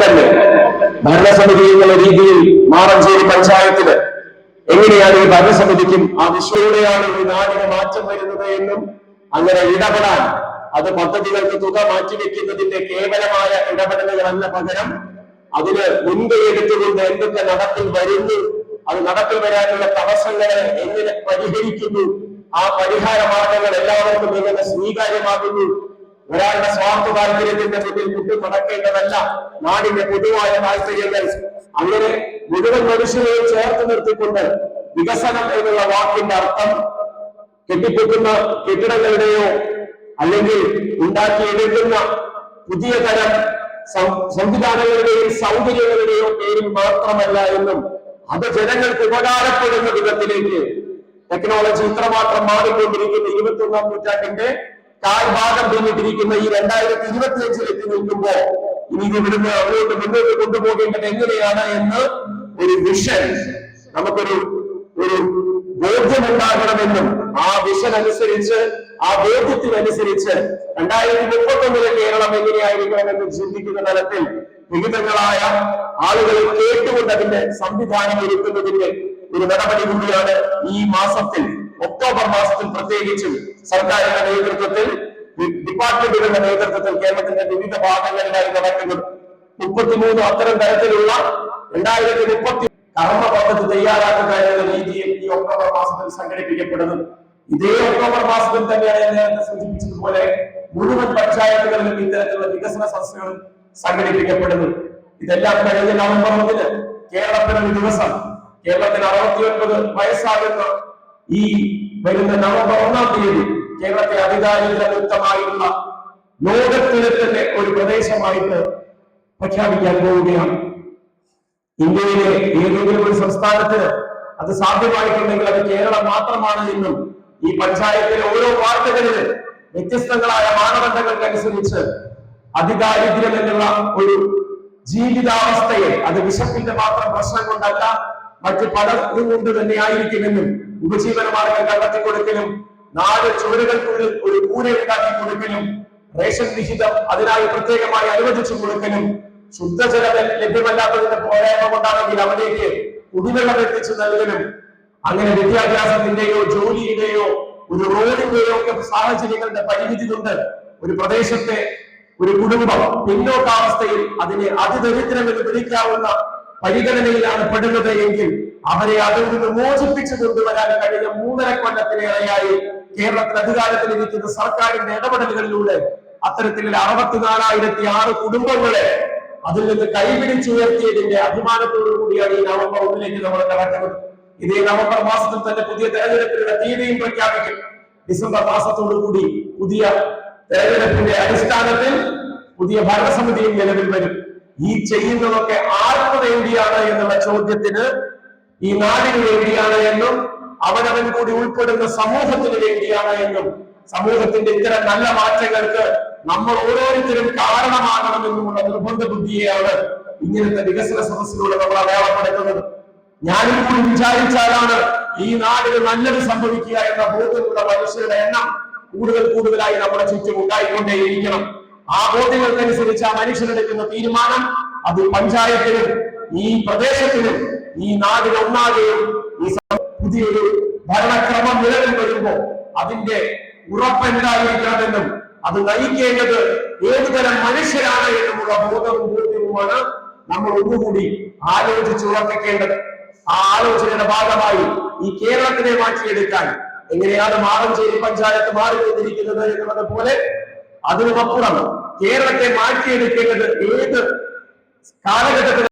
തന്നെ. ഭരണസമിതി എന്നുള്ള രീതിയിൽ മാറഞ്ചേരി പഞ്ചായത്തിൽ എങ്ങനെയാണ് ഈ ഭരണസമിതിക്കും ആ വിശ്വയുടെയാണ് ഈ നാടിന് മാറ്റം വരുന്നത് എന്നും അങ്ങനെ ഇടപെടാൻ അത് പദ്ധതികൾക്ക് തുക മാറ്റിവെക്കുന്നതിന്റെ കേവലമായ ഇടപെടലുകളല്ല പകരം അതിന് മുൻകൈ എടുത്തുകൊണ്ട് എന്തൊക്കെ നടപ്പിൽ വരുന്നു അത് നടപ്പിൽ വരാനുള്ള തടസ്സങ്ങളെ എങ്ങനെ പരിഹരിക്കുന്നു ആ പരിഹാര മാർഗങ്ങൾ എല്ലാവർക്കും എങ്ങനെ സ്വീകാര്യമാകുന്നു ഒരാളുടെ സ്വാർത്ഥ താല്പര്യത്തിന്റെ മുന്നിൽ കുട്ടി നടക്കേണ്ടതല്ല നാടിന്റെ പൊതുവായ താല്പര്യങ്ങൾ. അങ്ങനെ മുഴുവൻ മനുഷ്യരെ ചേർത്ത് നിർത്തിക്കൊണ്ട് വികസനം എന്നുള്ള വാക്കിന്റെ അർത്ഥം കെട്ടിപ്പൊക്കുന്ന കെട്ടിടങ്ങളുടെയോ അല്ലെങ്കിൽ ഉണ്ടാക്കിയെടുക്കുന്ന പുതിയ തരം സംവിധാനങ്ങളുടെയും സൗകര്യങ്ങളുടെയോ പേരിൽ മാത്രമല്ല എന്നും അത് ജനങ്ങൾക്ക് ഉപകാരപ്പെടുന്ന വിധത്തിലേക്ക്. ടെക്നോളജി ഇത്രമാത്രം മാറിക്കൊണ്ടിരിക്കുന്ന. ഇരുപത്തി ഒന്നാം നൂറ്റാണ്ടിന്റെ കാൽഭാഗം പിന്നിട്ടിരിക്കുന്ന ഈ രണ്ടായിരത്തി ഇരുപത്തി അഞ്ചിൽ എത്തി നിൽക്കുമ്പോ ഇനി ഇവിടുന്ന് അവരോട് മുന്നോട്ട് കൊണ്ടുപോകേണ്ടത് എങ്ങനെയാണ് എന്ന് ഒരു വിഷൻ നമുക്കൊരു ഒരു ബോധ്യമുണ്ടാകണമെന്നും ആ വിഷൻ അനുസരിച്ച് ആ ബോധ്യത്തിനനുസരിച്ച് രണ്ടായിരത്തി മുപ്പത്തൊന്നിലെ കേരളം എങ്ങനെയായിരിക്കണമെന്ന് ചിന്തിക്കുന്ന തലത്തിൽ വിവിധങ്ങളായ ആളുകൾ കേട്ടുകൊണ്ട് അതിന്റെ സംവിധാനം ഒരുക്കുന്നതിന്റെ ഒരു നടപടി കൂടിയാണ് ഈ മാസത്തിൽ ഒക്ടോബർ മാസത്തിൽ പ്രത്യേകിച്ചും സർക്കാരിന്റെ നേതൃത്വത്തിൽ ഡിപ്പാർട്ട്മെന്റുകളുടെ നേതൃത്വത്തിൽ കേരളത്തിന്റെ വിവിധ ഭാഗങ്ങളിലായി നടക്കുന്നത് മുപ്പത്തിമൂന്ന് അത്തരം തരത്തിലുള്ള രണ്ടായിരത്തി മുപ്പത്തി കർമ്മ പദ്ധതി തയ്യാറാക്കുക എന്ന രീതിയിൽ ഈ ഒക്ടോബർ മാസത്തിൽ സംഘടിപ്പിക്കപ്പെടുന്നത് ഇതേ ഒക്ടോബർ മാസത്തിൽ തന്നെയാണ് ഞാൻ നേരത്തെ സൂചിപ്പിച്ചതുപോലെ മുഴുവൻ പഞ്ചായത്തുകളിലും ഇത്തരത്തിലുള്ള വികസന സദസ്സുകൾ സംഘടിപ്പിക്കപ്പെടുന്നത് ഇതെല്ലാം കഴിഞ്ഞ നവംബർ ഒന്നിന് കേരളത്തിന് ഒരു ദിവസം കേരളത്തിന് അറുപത്തിയൊൻപത് വയസ്സാകുന്ന ഈ വരുന്ന നവംബർ ഒന്നാം തീയതി കേരളത്തെ അധികാരികളുക്തമായുള്ള ലോകത്തിലെ തന്നെ ഒരു പ്രദേശമായിട്ട് പ്രഖ്യാപിക്കാൻ പോവുകയാണ്. ഇന്ത്യയിലെ ഏതെങ്കിലും ഒരു സംസ്ഥാനത്ത് അത് സാധ്യമായിട്ടുണ്ടെങ്കിൽ അത് കേരളം മാത്രമാണ് എന്നും ഈ പഞ്ചായത്തിലെ ഓരോ വാർഡുകളിൽ വ്യത്യസ്തങ്ങളായ മാനദണ്ഡങ്ങൾക്കനുസരിച്ച് അതിദാരിദ്ര്യം എന്നുള്ള ഒരു ജീവിതാവസ്ഥയെ അത് വിശപ്പിന്റെ മാത്രം പ്രശ്നം കൊണ്ടല്ല മറ്റ് പലതും കൊണ്ട് തന്നെ ആയിരിക്കുമെന്നും ഉപജീവന മാർഗം കണ്ടെത്തി കൊടുക്കലും. നാല് ചുവരുകൾക്കുള്ളിൽ ഒരു കൂര ഉണ്ടാക്കി കൊടുക്കലും. റേഷൻ വിഹിതം അതിനായി പ്രത്യേകമായി അനുവദിച്ചു കൊടുക്കലും. ശുദ്ധജലം ലഭ്യമല്ലാത്തതിന്റെ പോരായ്മ കൊണ്ടാണെങ്കിൽ അവിടേക്ക് കുടിവെള്ളം എത്തിച്ചു നൽകലും. അങ്ങനെ വിദ്യാഭ്യാസത്തിന്റെയോ ജോലിയുടെയോ ഒരു റോഡിന്റെയോ ഒക്കെ സാഹചര്യങ്ങളുടെ പരിമിതി കൊണ്ട് ഒരു പ്രദേശത്തെ ഒരു കുടുംബം പിന്നോക്കാവസ്ഥയിൽ അതിനെ അതിദരിദ്രം എന്ന് വിളിക്കാവുന്ന പരിഗണനയിലാണ് പെടുന്നത് എങ്കിൽ അവരെ അതിൽ നിന്ന് മോചിപ്പിച്ചു കൊണ്ടുവരാൻ കഴിഞ്ഞ മൂന്നര കൊല്ലത്തിലേറെയായി കേരളത്തിൽ അധികാരത്തിൽ ഇരിക്കുന്ന സർക്കാരിന്റെ ഇടപെടലുകളിലൂടെ അത്തരത്തിലുള്ള അറുപത്തിനാലായിരത്തി ആറ് കുടുംബങ്ങളെ അതിൽ നിന്ന് കൈപിടിച്ചുയർത്തിയതിന്റെ അഭിമാനത്തോടു കൂടിയാണ് ഈ നവംബർ ഒന്നിലേക്ക് നമ്മൾ കടക്കുന്നത്. ഇതേ നവംബർ മാസത്തിൽ തന്നെ പുതിയ തെരഞ്ഞെടുപ്പിനുള്ള തീയതിയും പ്രഖ്യാപിക്കും. ഡിസംബർ മാസത്തോടു കൂടി പുതിയ തെരഞ്ഞെടുപ്പിന്റെ അടിസ്ഥാനത്തിൽ പുതിയ ഭരണസമിതിയും നിലവിൽ വരും. ഈ ചെയ്യുന്നതൊക്കെ ആർക്ക് വേണ്ടിയാണ് എന്നുള്ള ചോദ്യത്തിന് ഈ നാടിന് വേണ്ടിയാണ് എന്നും അവനവൻ കൂടി ഉൾപ്പെടുന്ന സമൂഹത്തിന് വേണ്ടിയാണ് എന്നും സമൂഹത്തിന്റെ ഇത്തരം നല്ല മാറ്റങ്ങൾക്ക് നമ്മൾ ഓരോരുത്തരും കാരണമാകണമെന്നുമുള്ള നിർബന്ധ ബുദ്ധിയെയാണ് ഇങ്ങനത്തെ വികസന സദസ്സിലൂടെ നമ്മൾ അടയാളപ്പെടുത്തുന്നത്. ഞാനും കൂടി വിചാരിച്ചാലാണ് ഈ നാടിന് നല്ലത് സംഭവിക്കുക എന്ന ബോധ്യമുള്ള മനുഷ്യരുടെ എണ്ണം കൂടുതൽ കൂടുതലായി നമ്മുടെ ചുറ്റും ഉണ്ടായിക്കൊണ്ടേയിരിക്കണം. ആ ബോധ്യങ്ങൾക്കനുസരിച്ച് ആ മനുഷ്യനെടുക്കുന്ന തീരുമാനം അത് പഞ്ചായത്തിനും ഈ പ്രദേശത്തിനും ഈ നാടിന് ഒന്നാകെയും ഈ പുതിയൊരു ഭരണക്രമം നിലവിൽ വരുമ്പോ അതിന്റെ ഉറപ്പെന്തായിരിക്കണമെന്നും അത് നയിക്കേണ്ടത് ഏതുതരം മനുഷ്യരാണ് എന്നുമുള്ള ബോധവും ബോധ്യവുമാണ് നമ്മൾ ഒന്നുകൂടി ആലോചിച്ചുറപ്പിക്കേണ്ടത് ആ ആലോചനയുടെ ഭാഗമായി ഈ കേരളത്തിനെ മാറ്റിയെടുക്കാൻ എങ്ങനെയാണ് മാറഞ്ചേരി പഞ്ചായത്ത് മാറി വന്നിരിക്കുന്നത് എന്നുള്ളത് പോലെ അതിനുമപ്പുറം കേരളത്തെ മാറ്റിയെടുക്കേണ്ടത് ഏത് കാലഘട്ടത്തിൽ